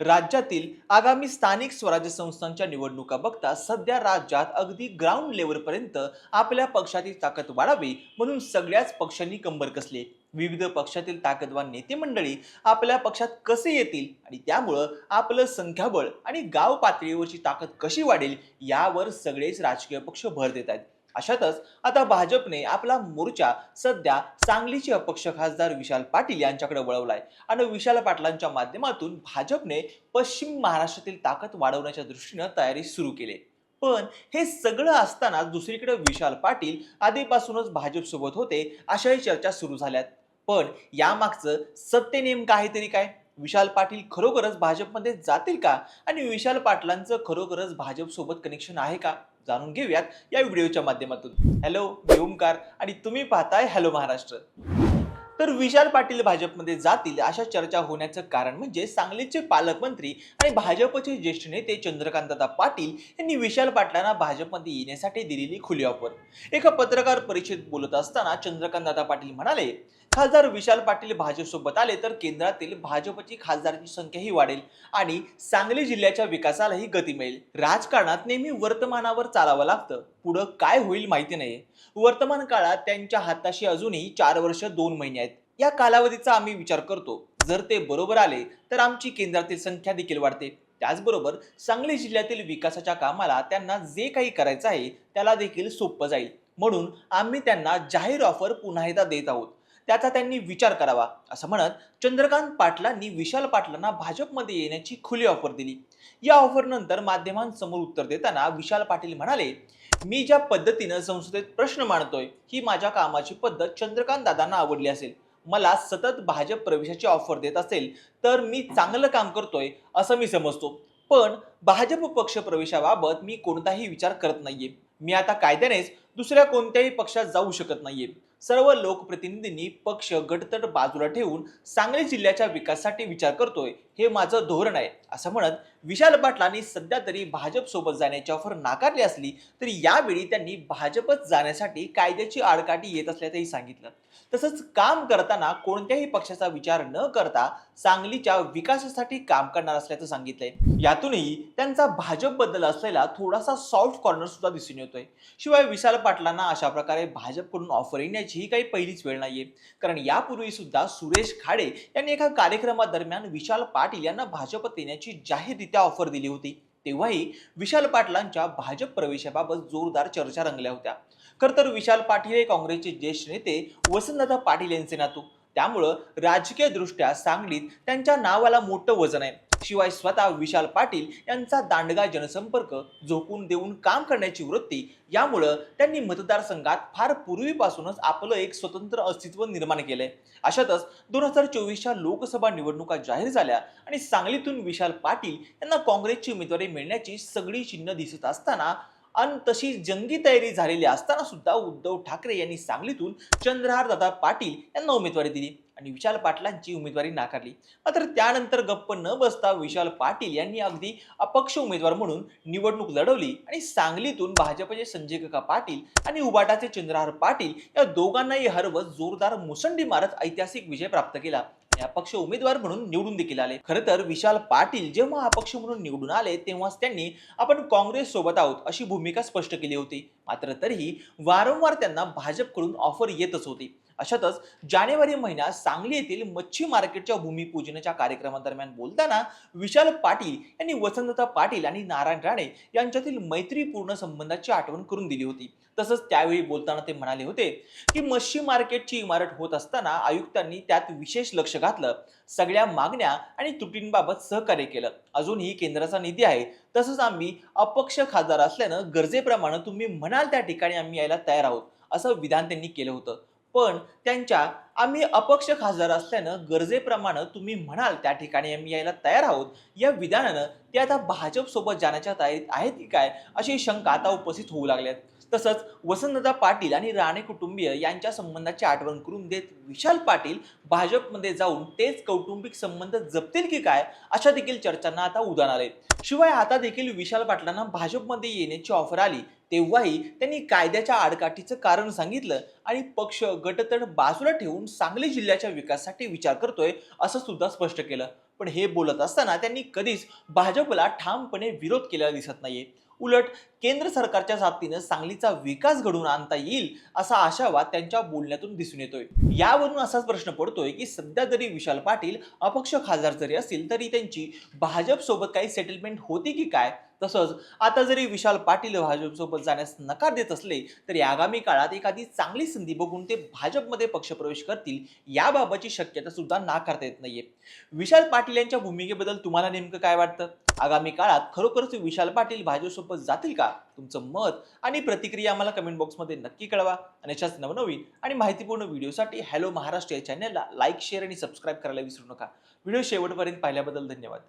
राज्यातील आगामी स्थानिक स्वराज्य संस्थांच्या निवडणुका बघता सध्या राज्यात अगदी ग्राउंड लेवलपर्यंत आपल्या पक्षाची ताकद वाढावी म्हणून सगळ्याच पक्षांनी कंबर कसली विविध पक्षातील ताकदवान नेते मंडळी आपल्या पक्षात कसे येतील आणि त्यामुळं आपलं संख्याबळ आणि गाव पातळीवरची ताकद कशी वाढेल यावर सगळेच राजकीय पक्ष भर देत आहेत. अशातच आता भाजपने आपला मोर्चा सध्या सांगलीचे अपक्ष खासदार विशाल पाटील यांच्याकडे वळवलाय. आणि विशाल पाटलांच्या माध्यमातून भाजपने पश्चिम महाराष्ट्रातील ताकद वाढवण्याच्या दृष्टीनं तयारी सुरू केली. पण हे सगळं असताना दुसरीकडे विशाल पाटील आधीपासूनच भाजपसोबत होते अशाही चर्चा सुरू झाल्यात. पण यामागचं सत्य नेमकं आहे तरी काय? विशाल पाटील खरोखरच भाजपमध्ये जातील का? आणि विशाल पाटलांचं खरोखरच भाजपसोबत कनेक्शन आहे का? जाणून घेऊयात या व्हिडिओच्या माध्यमातून. हॅलो मी ओमकार आणि तुम्ही पाहताय हॅलो महाराष्ट्र. तर विशाल पाटील भाजपमध्ये जातील अशा चर्चा होण्याचं कारण म्हणजे सांगलीचे पालकमंत्री आणि भाजपचे ज्येष्ठ नेते चंद्रकांतदा पाटील यांनी विशाल पाटलांना भाजपमध्ये येण्यासाठी दिलेली खुली ऑफर एका पत्रकार परिषदेत बोलत असताना चंद्रकांतदा पाटील म्हणाले खासदार विशाल पाटील भाजपसोबत आले तर केंद्रातील भाजपची खासदारांची संख्याही वाढेल आणि सांगली जिल्ह्याच्या विकासालाही गती मिळेल. राजकारणात नेहमी वर्तमानावर चालावं लागतं. पुढं काय होईल माहिती नाही वर्तमान काळात त्यांच्या हाताशी अजूनही चार वर्ष दोन महिने आहेत. या कालावधीचा आम्ही विचार करतो. जर ते बरोबर आले तर आमची केंद्रातील संख्या देखील वाढते. त्याचबरोबर सांगली जिल्ह्यातील विकासाच्या कामाला त्यांना जे काही करायचं आहे त्याला देखील सोपं जाईल. म्हणून आम्ही त्यांना जाहीर ऑफर पुन्हा एकदा देत आहोत. त्याचा त्यांनी विचार करावा. असं म्हणत चंद्रकांत पाटलांनी विशाल पाटलांना भाजपमध्ये येण्याची खुली ऑफर दिली. या ऑफरनंतर माध्यमांसमोर उत्तर देताना विशाल पाटील म्हणाले मी ज्या पद्धतीनं संसदेत प्रश्न मांडतोय ही माझ्या कामाची पद्धत चंद्रकांत दादांना आवडली असेल. मला सतत भाजप प्रवेशाची ऑफर देत असेल तर मी चांगलं काम करतोय असं मी समजतो. पण भाजप पक्ष प्रवेशाबाबत मी कोणताही विचार करत नाहीये. मी आता कायद्यानेच दुसऱ्या कोणत्याही पक्षात जाऊ शकत नाहीये. सर्व लोकप्रतिनिधींनी पक्ष गटतट बाजूला ठेवून सांगली जिल्ह्याच्या विकासासाठी विचार करतोय. हे माझं धोरण आहे. असं म्हणत विशाल पाटलांनी सध्या तरी भाजपसोबत जाण्याची ऑफर नाकारली असली तरी यावेळी त्यांनी भाजपच जाण्यासाठी कायद्याची आडकाठी येत असल्याचंही सांगितलं. तसंच काम करताना कोणत्याही पक्षाचा विचार न करता सांगलीच्या विकासासाठी काम करणार असल्याचं सांगितलंय. यातूनही त्यांचा भाजपबद्दल असलेला थोडासा सॉफ्ट कॉर्नर सुद्धा दिसून येतोय. शिवाय विशाल पाटलांना अशा प्रकारे भाजपकडून ऑफर येण्याची ही काही पहिलीच वेळ नाहीये. कारण यापूर्वी सुद्धा सुरेश खाडे यांनी एका कार्यक्रमादरम्यान विशाल पाटील यांना भाजपत येण्याची जाहीररित्या ऑफर दिली होती. तेव्हाही विशाल पाटलांच्या भाजप प्रवेशाबाबत जोरदार चर्चा रंगल्या होत्या. खर तर विशाल पाटील हे काँग्रेसचे ज्येष्ठ नेते वसंतदादा पाटील यांचे नातू. त्यामुळं राजकीय दृष्ट्या सांगलीत त्यांच्या नावाला मोठं वजन आहे. शिवाय स्वतः विशाल पाटील यांचा दांडगा जनसंपर्क झोकून देऊन काम करण्याची वृत्ती यामुळं त्यांनी मतदारसंघात फार पूर्वीपासूनच आपलं एक स्वतंत्र अस्तित्व निर्माण केलंय. अशातच दोन हजार चोवीसच्या लोकसभा निवडणुका जाहीर झाल्या आणि सांगलीतून विशाल पाटील यांना काँग्रेसची उमेदवारी मिळण्याची सगळी चिन्ह दिसत असताना आणि तशी जंगी तयारी झालेली असताना सुद्धा उद्धव ठाकरे यांनी सांगलीतून चंद्रहार दादा पाटील यांना उमेदवारी दिली. आणि विशाल पाटलांची उमेदवारी नाकारली. मात्र त्यानंतर गप्प न बसता विशाल पाटील यांनी अगदी अपक्ष उमेदवार म्हणून निवडणूक लढवली आणि सांगलीतून भाजपचे संजय काका पाटील आणि उबाटाचे चंद्रहार पाटील या दोघांनाही हरवत जोरदार मुसंडी मारत ऐतिहासिक विजय प्राप्त केला. अपक्ष उमेदवार म्हणून निवडून देखील आले. खरं तर विशाल पाटील जेव्हा अपक्ष म्हणून निवडून आले तेव्हाच त्यांनी आपण काँग्रेस सोबत आहोत अशी भूमिका स्पष्ट केली होती. मात्र तरीही वारंवार त्यांना भाजपकडून ऑफर येतच होती. अशातच जानेवारी महिन्यात सांगली येथील मच्छी मार्केटच्या भूमिपूजनाच्या कार्यक्रमादरम्यान बोलताना विशाल पाटील यांनी वसंतता पाटील आणि नारायण राणे यांच्यातील मैत्रीपूर्ण संबंधाची आठवण करून दिली होती. तसंच त्यावेळी बोलताना ते म्हणाले होते की मच्छी मार्केटची इमारत होत असताना आयुक्तांनी त्यात विशेष लक्ष घातलं सगळ्या मागण्या आणि त्रुटींबाबत सहकार्य केलं. अजूनही केंद्राचा निधी आहे. तसंच आम्ही अपक्ष खासदार असल्यानं गरजेप्रमाणे तुम्ही म्हणाल त्या ठिकाणी आम्ही यायला तयार आहोत असं विधान त्यांनी केलं होतं. पण त्यांच्या आम्ही अपक्ष खासदार असल्यानं गरजेप्रमाणे तुम्ही म्हणाल त्या ठिकाणी आम्ही यायला तयार आहोत. या विधानानं ते आता भाजपसोबत जाण्याच्या तयारीत आहेत की काय? अशी शंका आता उपस्थित होऊ लागल्यात. तसंच वसंतदा पाटील आणि राणे कुटुंबीय यांच्या संबंधाची आठवण करून देत विशाल पाटील भाजपमध्ये जाऊन तेच कौटुंबिक संबंध जपतील की काय अशा देखील चर्चांना आता उदाहरण आले. शिवाय आता देखील विशाल पाटलांना भाजपमध्ये येण्याची ऑफर आली तेव्हाही त्यांनी कायद्याच्या आडकाठीचं कारण सांगितलं आणि पक्ष गटतट बाजूला ठेवून सांगली जिल्ह्याच्या विकासासाठी विचार करतोय असं सुद्धा स्पष्ट केलं. पण हे बोलत असताना त्यांनी कधीच भाजपला ठामपणे विरोध केलेला दिसत नाहीये. उलट केंद्र सरकारच्या साथीनं सांगलीचा विकास घडवून आणता येईल असा आशावाद त्यांच्या बोलण्यातून दिसून येतोय. यावरून असाच प्रश्न पडतोय की सध्या जरी विशाल पाटील अपक्ष खासदार जरी असतील तरी त्यांची भाजप सोबत काही सेटलमेंट होती की काय? तसंच आता जरी विशाल पाटील भाजपसोबत जाण्यास नकार देत असले तरी आगामी काळात एखादी चांगली संधी बघून ते भाजपमध्ये पक्षप्रवेश करतील याबाबतची शक्यता सुद्धा नाकारता येत नाहीये. विशाल पाटील यांच्या भूमिकेबद्दल तुम्हाला नेमकं काय वाटतं? आगामी काळात खरोखरच विशाल पाटील भाजपसोबत जातील का? तुमचं मत आणि प्रतिक्रिया आम्हाला कमेंट बॉक्समध्ये नक्की कळवा. आणि अशाच नवनवीन आणि माहितीपूर्ण व्हिडिओसाठी हॅलो महाराष्ट्र या चॅनलला लाईक शेअर आणि सबस्क्राईब करायला विसरू नका. व्हिडिओ शेवटपर्यंत पाहिल्याबद्दल धन्यवाद.